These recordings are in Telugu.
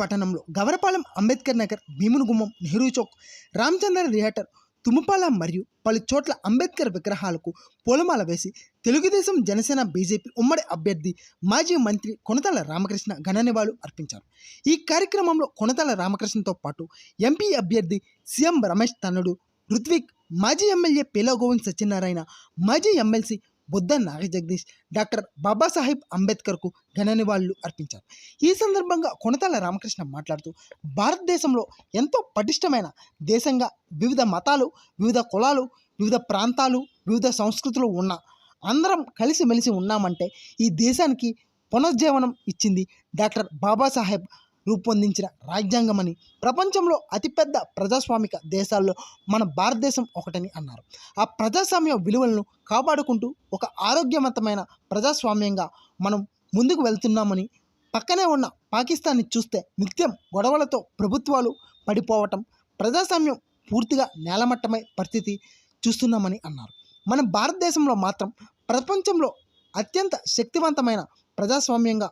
పట్టణంలో గవరపాలెం అంబేద్కర్ నగర్ భీమునిగుమ్మం నెహ్రూ చౌక్ రామచంద్ర థియేటర్ తుమ్మపాల మరియు పలు చోట్ల అంబేద్కర్ విగ్రహాలకు పూలమాల వేసి తెలుగుదేశం జనసేన బీజేపీ ఉమ్మడి అభ్యర్థి మాజీ మంత్రి కొనతల రామకృష్ణ ఘన నివాళులు అర్పించారు. ఈ కార్యక్రమంలో కొనతల రామకృష్ణతో పాటు ఎంపీ అభ్యర్థి సీఎం రమేష్ తన్నుడు రుత్విక్ మాజీ ఎమ్మెల్యే పేలా గోవింద్ సత్యనారాయణ మాజీ ఎమ్మెల్సీ బుద్ధ నాగజగదీష్ డాక్టర్ బాబాసాహెబ్ అంబేద్కర్కు ఘన నివాళులు అర్పించారు. ఈ సందర్భంగా కొనతాల రామకృష్ణ మాట్లాడుతూ భారతదేశంలో ఎంతో పటిష్టమైన దేశంగా వివిధ మతాలు వివిధ కులాలు వివిధ ప్రాంతాలు వివిధ సంస్కృతులు ఉన్న అందరం కలిసిమెలిసి ఉన్నామంటే ఈ దేశానికి పునర్జీవనం ఇచ్చింది డాక్టర్ బాబాసాహెబ్ రూపొందించిన రాజ్యాంగమని ప్రపంచంలో అతిపెద్ద ప్రజాస్వామిక దేశాల్లో మన భారతదేశం ఒకటని అన్నారు. ఆ ప్రజాస్వామ్య విలువలను కాపాడుకుంటూ ఒక ఆరోగ్యవంతమైన ప్రజాస్వామ్యంగా మనం ముందుకు వెళ్తున్నామని పక్కనే ఉన్న పాకిస్తాన్ని చూస్తే నిత్యం గొడవలతో ప్రభుత్వాలు పడిపోవటం ప్రజాస్వామ్యం పూర్తిగా నేలమట్టమై పరిస్థితి చూస్తున్నామని అన్నారు. మన భారతదేశంలో మాత్రం ప్రపంచంలో అత్యంత శక్తివంతమైన ప్రజాస్వామ్యంగా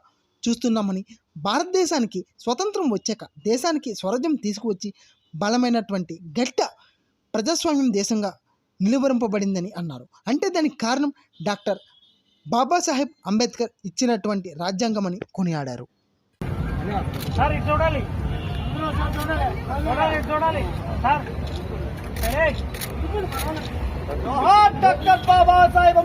చూస్తున్నామని భారతదేశానికి స్వతంత్రం వచ్చాక దేశానికి స్వరాజ్యం తీసుకువచ్చి బలమైనటువంటి గట్ట ప్రజాస్వామ్యం దేశంగా నిలువరింపబడిందని అన్నారు. అంటే దానికి కారణం డాక్టర్ బాబాసాహెబ్ అంబేద్కర్ ఇచ్చినటువంటి రాజ్యాంగమని కొనియాడారు. సార్ ఇటు చూడాలి. చూడాలి. చూడాలి సార్ డాక్టర్ బాబాసాహెబ్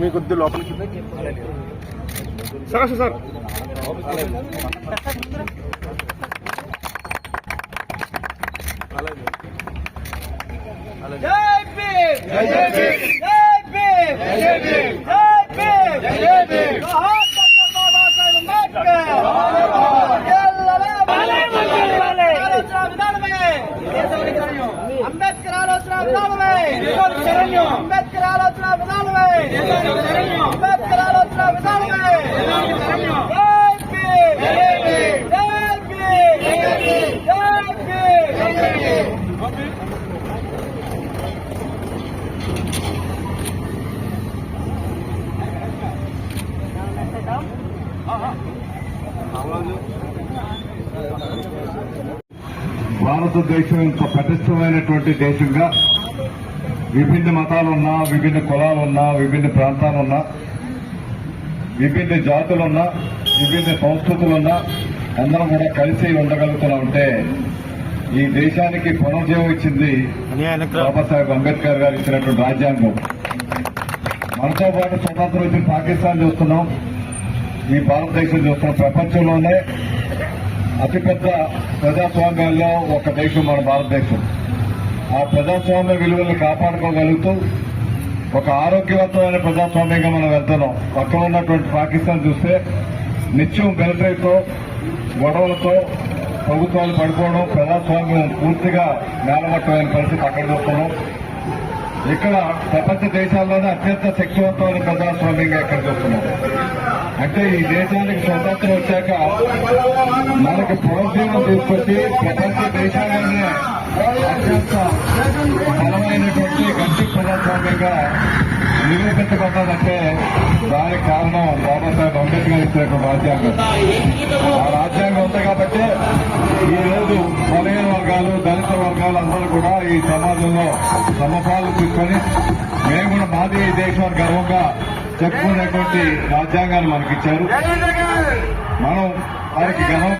మీ కొద్ది లోపలికి సార్ సార్ జై భీమ్! జై భీమ్! జై అంబేద్కర్ ఆలోచన విధానమే అంబేద్కర్ ఆలోచన విధానమే జై భీమ్ జై భీమ్ జై భీమ్ జై భీమ్ భారతదేశం ఇంత పటిష్టమైనటువంటి దేశంగా విభిన్న మతాలున్నా విభిన్న కులాలున్నా విభిన్న ప్రాంతాలున్నా విభిన్న జాతులున్నా విభిన్న సంస్కృతులున్నా అందరం కూడా కలిసి ఉండగలుగుతున్నామంటే ఈ దేశానికి పునర్జీవం ఇచ్చింది బాబాసాహెబ్ అంబేద్కర్ గారు ఇచ్చినటువంటి రాజ్యాంగం. మనతో పాటు స్వతంత్రం వచ్చిన పాకిస్తాన్ చూస్తున్నాం. ఈ భారతదేశం చూస్తున్నాం ప్రపంచంలోనే అతిపెద్ద ప్రజాస్వామ్యాల్లో ఒక దేశం మన భారతదేశం. ఆ ప్రజాస్వామ్య విలువలను కాపాడుకోగలుగుతూ ఒక ఆరోగ్యవంతమైన ప్రజాస్వామ్యంగా మనం వెళ్తున్నాం. పక్కన ఉన్నటువంటి పాకిస్తాన్ చూస్తే నిత్యం మిలిటరీతో గొడవలతో ప్రభుత్వాలు పడిపోవడం ప్రజాస్వామ్యం పూర్తిగా నేలమట్టమైన పరిస్థితి అక్కడ చూస్తున్నాం ఇక్కడ ప్రపంచ దేశాల్లోనే అత్యంత శక్తివంతమైన ప్రజాస్వామ్యంగా ఇక్కడ చూస్తున్నాం? అంటే ఈ దేశానికి స్వతంత్రం వచ్చాక మనకి ప్రోత్సాహం తీసుకొచ్చి ప్రపంచ దేశాల్లోనే అత్యంత బలమైనటువంటి గట్టి ప్రజాస్వామ్యంగా నిరూపించబడ్డదంటే దానికి కారణం బాబాసాహెబ్ అంబేద్కర్ ఇచ్చినటువంటి రాజ్యాంగం. ఆ రాజ్యాంగం ఉంది కాబట్టి ఈ రోజు బలహీన వర్గాలు వాళ్ళందరూ అందరూ కూడా ఈ సమాజంలో సమపాలు తీసుకొని మేము కూడా మాది దేశం గర్వంగా చెప్పుకునేటువంటి రాజ్యాంగాన్ని మనకిచ్చారు. మనం వారికి గర్వం